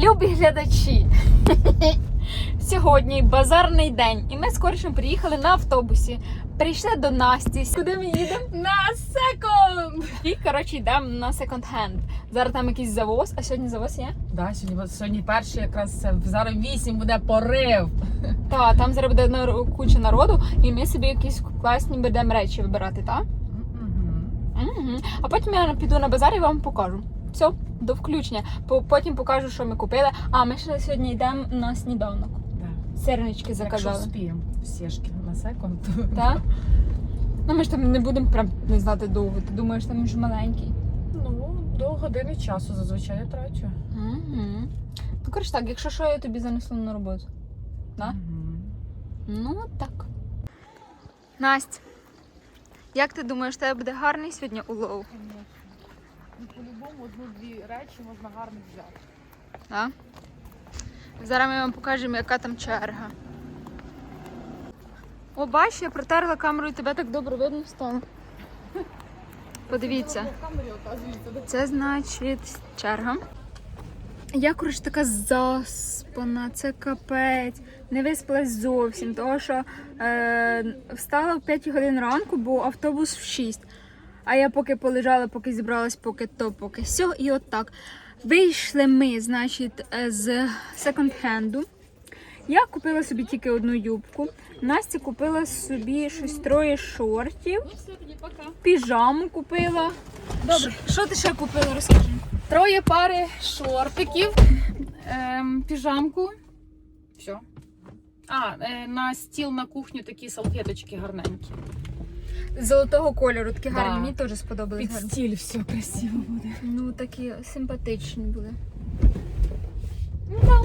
Любі глядачі! Сьогодні базарний день, і ми скоріше приїхали на автобусі. Прийшли до Насті. Куди ми їдемо? На секунд! І коротше йдемо на секонд-хенд. Зараз там якийсь завоз, а сьогодні завоз є? Да, сьогодні, сьогодні перший якраз зараз вісім буде порив. Та там зараз буде куча народу, і ми собі якісь класні будемо речі вибирати, так? Угу. А потім я піду на базар і вам покажу. Все, до включення. Потім покажу, що ми купили. А ми ще сьогодні йдемо на сніданок. Да. Сирнички Якщо заказали. вспіємо сішки на секунд. Так? Ну ми ж там не будемо прям не знати довго. Ти думаєш, там ж маленький. Ну, до години часу зазвичай я трачу. Угу. Ну, коротше так, якщо що, я тобі занесу на роботу. Да? Мгм. Ну, так. Настя, як ти думаєш, тебе буде гарний сьогодні улов? Ну, по-любому одну-дві речі можна гарно взяти. Да? Зараз ми вам покажемо, яка там черга. О, бач, я протерла камеру і тебе так добре видно стало. Подивіться. Це значить черга. Я, коротше, така заспана, це капець. Не виспалась зовсім, тому що е, встала в 5 годин ранку, бо автобус в 6. А я поки полежала, поки зібралась, поки то, поки сьо, і от так. Вийшли ми, значить, е, з секонд-хенду. Я купила собі тільки одну юбку. Настя купила собі щось троє шортів, піжаму купила. Добре. Що ти ще купила, розкажи. Троє пари шортиків, ем, піжамку. Все. А, е, на стіл на кухню такі салфеточки гарненькі. Золотого кольору, такі Да. гарні, мені теж сподобались. Під гарні. стіль все красиво буде. Ну, такі симпатичні були. Ну, да.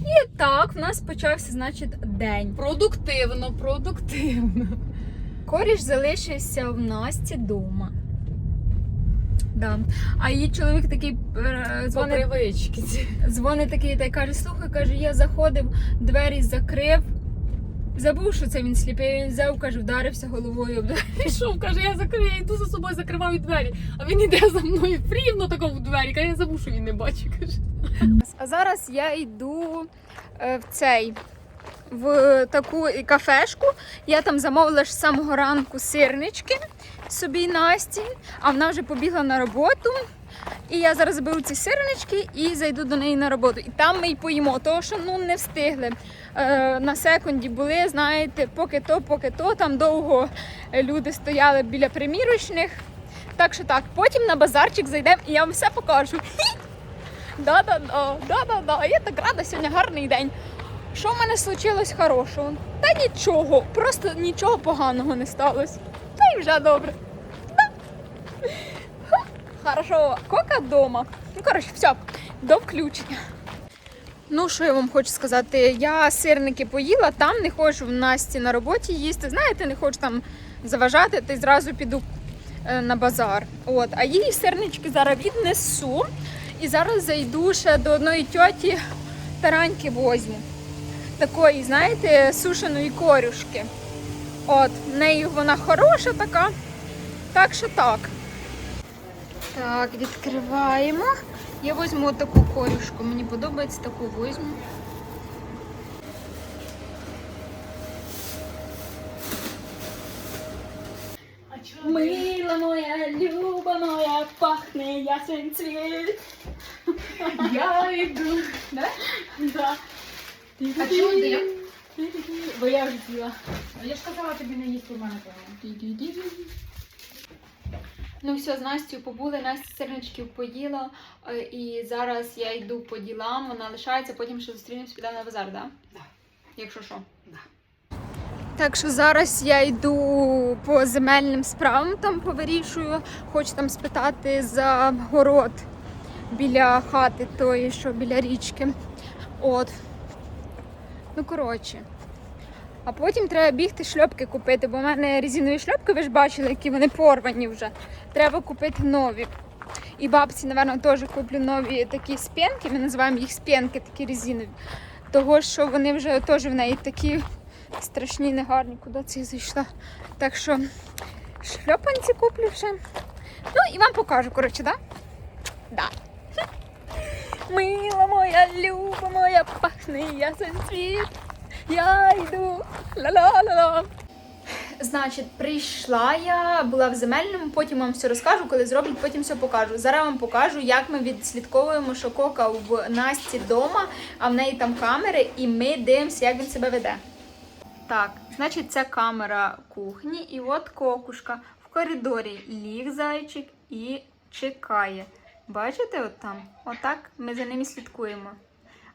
І так, в нас почався, значить, день. Продуктивно, продуктивно. Коріш залишився в Насті вдома. Да. А її чоловік такий е, По дзвонить, дзвонить такий та й каже: слухай, каже, я заходив, двері закрив. Забув, що це він сліпий. Він взяв, каже, вдарився головою. Пішов, каже, я закрию, я йду за собою, закриваю двері. А він іде за мною рівно тако в двері. Каже, я забув, що він не бачить. Каже. А зараз я йду е, в цей в таку кафешку. Я там замовила ж з самого ранку сирнички собі Насті, а вона вже побігла на роботу. І я зараз беру ці сирнички і зайду до неї на роботу. І там ми й поїмо, тому що ну не встигли. Е, на секунді були, знаєте, поки то, поки то. Там довго люди стояли біля примірочних. Так що так, потім на базарчик зайдемо і я вам все покажу. Да-да-да, да-да-да. Я так рада, сьогодні гарний день. Що в мене случилось хорошого? Та нічого, просто нічого поганого не сталося. Та й вже добре. Да. Хорошо, кока вдома. Ну, коротше, все, до включення. Ну, що я вам хочу сказати? Я сирники поїла, там не хочу в Насті на роботі їсти. Знаєте, не хочу там заважати, то й зразу піду е, на базар. От, а їй сирнички зараз віднесу. І зараз зайду ще до одної тьоті тараньки возьму. Такої, знаєте, сушеної корюшки. От, в неї вона хороша така. Так що так. Так, відкриваємо. Я візьму таку корюшку. Мені подобається таку візьму. Мила моя, люба моя, пахне ясен цвіт. Я йду. Да? Да. А чого ти? Бо я вже з'їла. Я ж казала тобі не їсти в мене. Ну все, з Настю побули, Настя сирничків поїла, е, і зараз я йду по ділам, вона лишається, потім ще зустрінемось, підемо на базар, да? Да. Якщо що. Да. Так що зараз я йду по земельним справам, там повирішую. Хочу там спитати за город біля хати тої, що біля річки. От. Ну, коротше. А потім треба бігти шльопки купити, бо в мене резинові шльопки, ви ж бачили, які вони порвані вже. Треба купити нові. І бабці, напевно, теж куплю нові такі спінки. Ми називаємо їх спінки, такі резинові. Того, що вони вже теж в неї такі страшні, негарні, куди це зайшла. Так що шльопанці куплю ще. Ну і вам покажу, коротше, так? Да? Да. Мила моя, люба моя, пахне ясен світ. Я йду. Ла-ла-ла-ла. Значить, прийшла я, була в земельному, потім вам все розкажу, коли зроблять, потім все покажу. Зараз вам покажу, як ми відслідковуємо Шокока в Насті вдома, а в неї там камери, і ми дивимося, як він себе веде. Так, значить, це камера кухні, і от кокушка в коридорі ліг зайчик і чекає. Бачите, от там? Отак ми за ним і слідкуємо.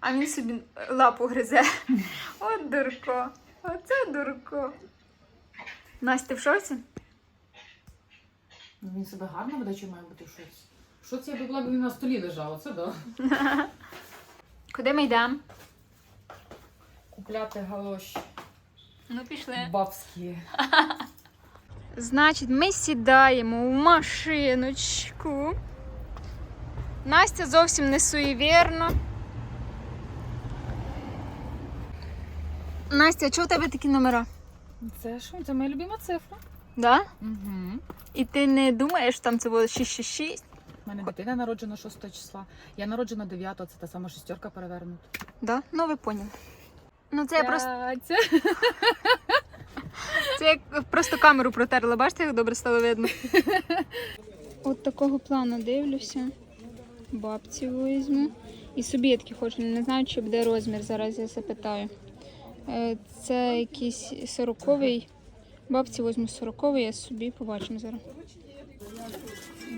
А він собі лапу гризе. От дурко. Оце дурко. Настя в шоці? Ну, він себе гарно веде, чи має бути в шоці? В шоці я би була, б він на столі лежав, оце да. Куди ми йдемо? Купляти галоші Ну, пішли. бабські. Значить, ми сідаємо в машиночку. Настя зовсім не суєвірна. Настя, чого у тебе такі номера? Це що? Це моя любима цифра. Да? Угу. І ти не думаєш, там це було 666? У мене дитина народжена 6 числа. Я народжена 9, це та сама шестерка перевернута. Да? Ну, ви поняли. Ну, це я просто, Це... це як просто камеру протерла. Бачите, як добре стало видно? От такого плану дивлюся. Бабці візьму. І собі я такі хочу. Не знаю, чи буде розмір. Зараз я запитаю. Е, Це якийсь сороковий. Бабці візьму сороковий, а собі побачимо зараз.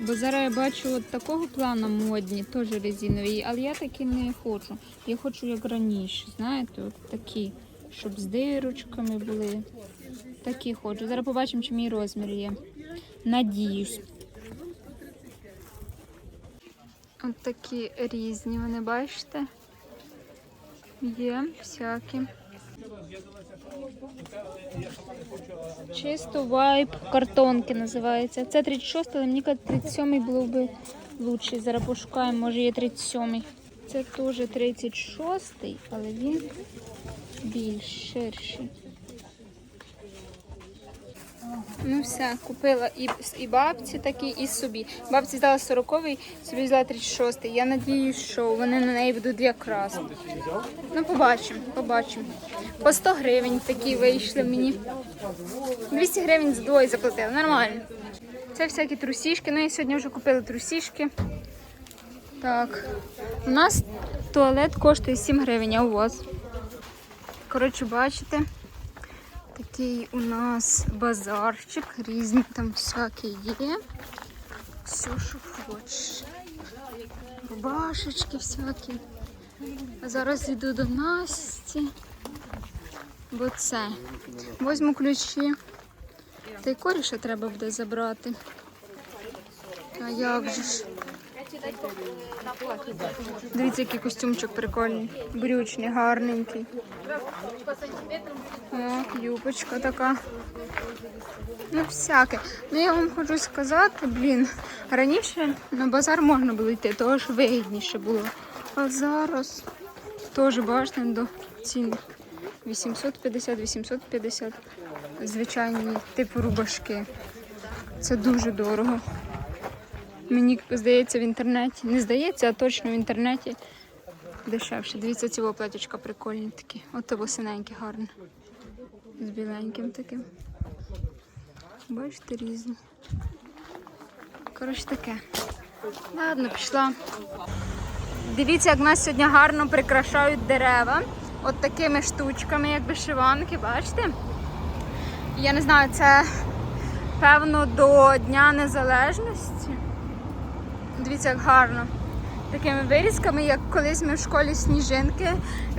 Бо зараз я бачу от такого плану модні, теж резинові, але я такі не хочу. Я хочу як раніше, знаєте, от такі, щоб з дирочками були. Такі хочу. Зараз побачимо, чи мій розмір є. Надіюсь. От такі різні, вони бачите? Є всякі. Чисто вайп картонки називається. Це 36, але мені кажуть, 37 було б лучший. Зараз пошукаємо, може є 37. Це теж 36, але він більш ширший. Ну все, купила і, і бабці такі, і собі. Бабці здала 40-й, собі взяла 36-й. Я надіюсь, що вони на неї будуть якраз. Ну, побачимо, побачимо. По 100 гривень такі вийшли мені. 200 гривень за двоє заплатила, нормально. Це всякі трусішки. Ну і сьогодні вже купили трусішки. Так. У нас туалет коштує 7 гривень, а у вас? Коротше, бачите. Такий у нас базарчик, різні там всякі є. Все, що хочеш. Рубашечки всякі. А зараз йду до Насті. Бо це. Возьму ключі. Та й коріша треба буде забрати. А як же ж? Дивіться, який костюмчик прикольний. Брючний, гарненький. О, юбочка така. Ну, всяке. Ну, я вам хочу сказати, блін, раніше на базар можна було йти, того ж вигідніше було. А зараз теж бачите до цін 850-850. Звичайні типу рубашки. Це дуже дорого. Мені здається в інтернеті. Не здається, а точно в інтернеті дешевше. Дивіться, ці платічка прикольні такі. От того синеньке гарне. З біленьким таким. Бачите, різні. Коротше таке. Ладно, пішла. Дивіться, як нас сьогодні гарно прикрашають дерева. От такими штучками, як вишиванки, бачите? Я не знаю, це певно до Дня Незалежності. Дивіться, як гарно. Такими вирізками, як колись ми в школі сніжинки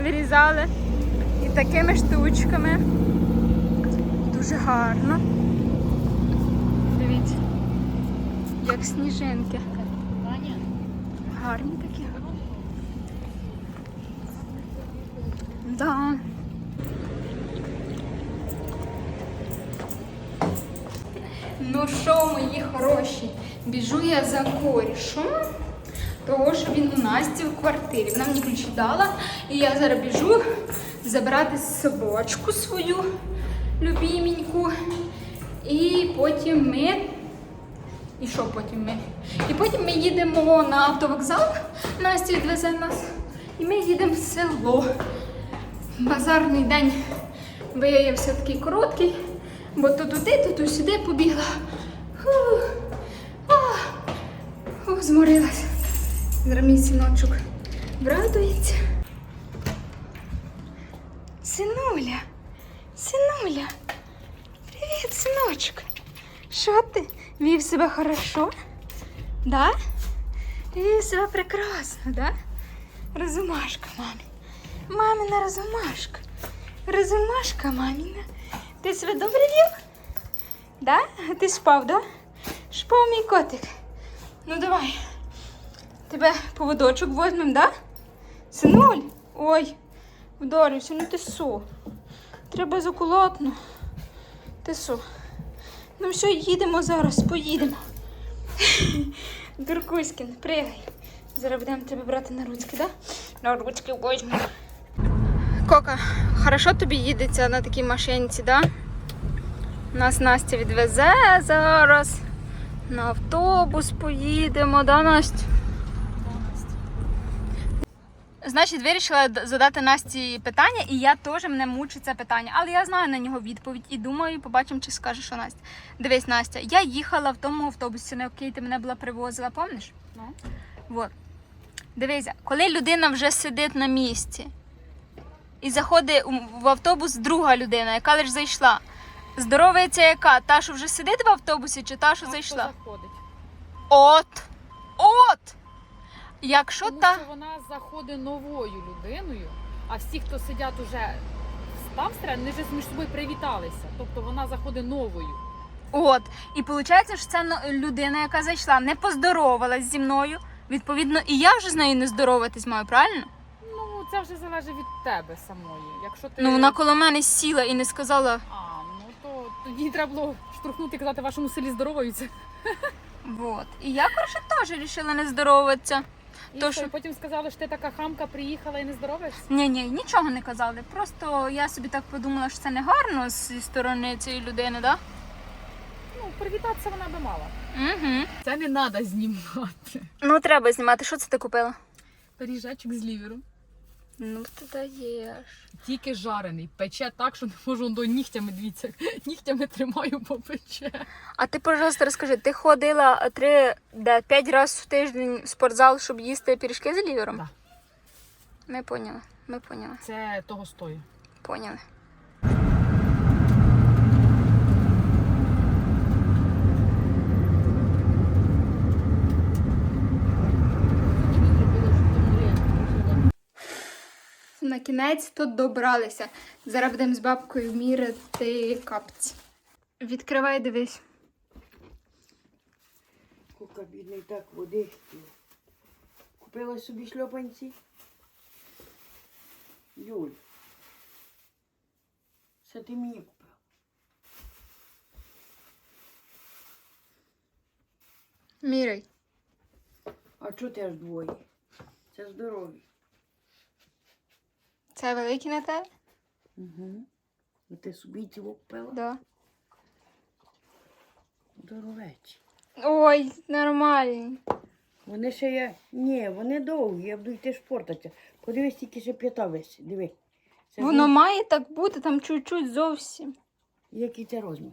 вирізали. І такими штучками. Дуже гарно. Дивіться. Як сніжинки. Гарні такі. Да. Ну що, мої хороші, біжу я за корішем, того що він у Насті в квартирі. Вона мені ключі дала, і я зараз біжу забрати собачку свою любименьку. І потім ми. І що потім ми? І потім ми їдемо на автовокзал Настя відвезе нас. І ми їдемо в село. Базарний день виявився такий короткий, бо то туди, то туди сюди побігла. Ох, зморилась. Зараз мій синочок врадується. Синуля, синуля, привіт, синочок. Що ти? Вів себе хорошо? Да? Вів себе прекрасно, да? Розумашка, мамі. Мамина розумашка. Розумашка, маміна. Ти себе добре вів? Да? Ти спав, да? Спав мій котик. Ну давай. Тебе поводочок возьмем, да? Синуль? Ой, вдарився, ну ти су. Треба закулотно. Ти су. Ну все, їдемо зараз, поїдемо. Дуркуськін, пригай. Зараз будемо тебе брати на ручки, да? На ручки возьмемо. Кока, хорошо тобі їдеться на такій машинці, да? Нас Настя відвезе зараз. На автобус поїдемо, да, Настя? Значить, вирішила задати Насті питання, і я теж мене мучить це питання. Але я знаю на нього відповідь і думаю, побачимо, чи скаже, що Настя. Дивись, Настя, я їхала в тому автобусі, на який ти мене була привозила, пам'ятаєш? Ну. Вот. Дивися, коли людина вже сидить на місці і заходить в автобус друга людина, яка лише зайшла. Здоровається яка? Та, що вже сидить в автобусі, чи та, що зайшла? Заходить? От! От! Якщо Тому та. що вона заходить новою людиною, а всі, хто сидять уже там всередині, вони вже між собою привіталися. Тобто вона заходить новою. От. І виходить, що це людина, яка зайшла, не поздоровалась зі мною. Відповідно, і я вже з нею не здороватись маю, правильно? Це вже залежить від тебе самої. Якщо ти Ну вона коло мене сіла і не сказала. А, ну то тоді треба було штурхнути і казати, вашому селі здороваються. Вот. І я, коротше, теж вирішила не здороватися. І То що, що- потім сказали, що ти така хамка приїхала і не здороваєшся? Ні, ні, нічого не казали. Просто я собі так подумала, що це не гарно зі сторони цієї людини, да? Ну, привітатися вона би мала. Угу. Це не треба знімати. Ну, треба знімати. Що це ти купила? Пиріжечок з лівером. Ну, ти даєш. Тільки жарений. Пече так, що не можу до нігтями дивіться. Нігтями тримаю, бо пече. А ти, пожалуйста, розкажи, ти ходила три, де, п'ять разів в тиждень в спортзал, щоб їсти пірішки з лівером? Так. Ми поняли, ми поняли, Це того стоїть. поняли. На кінець тут добралися. Зараз будемо з бабкою міряти капці. Відкривай, дивись. Кука бідний так води. Купила собі шльопанці. Юль. Це ти мені купив. Міряй. А чого ти аж двоє? Це здорові. Це великий на тебе? Угу. І ти собі тіло купила? Да. Здоровечі. Ой, нормальні. Вони ще є. Ні, вони довгі, я буду йти шпортатися. Подивись, тільки ще п'ята висить. Диви. Це Воно має так бути, там чуть-чуть зовсім. Який це розмір?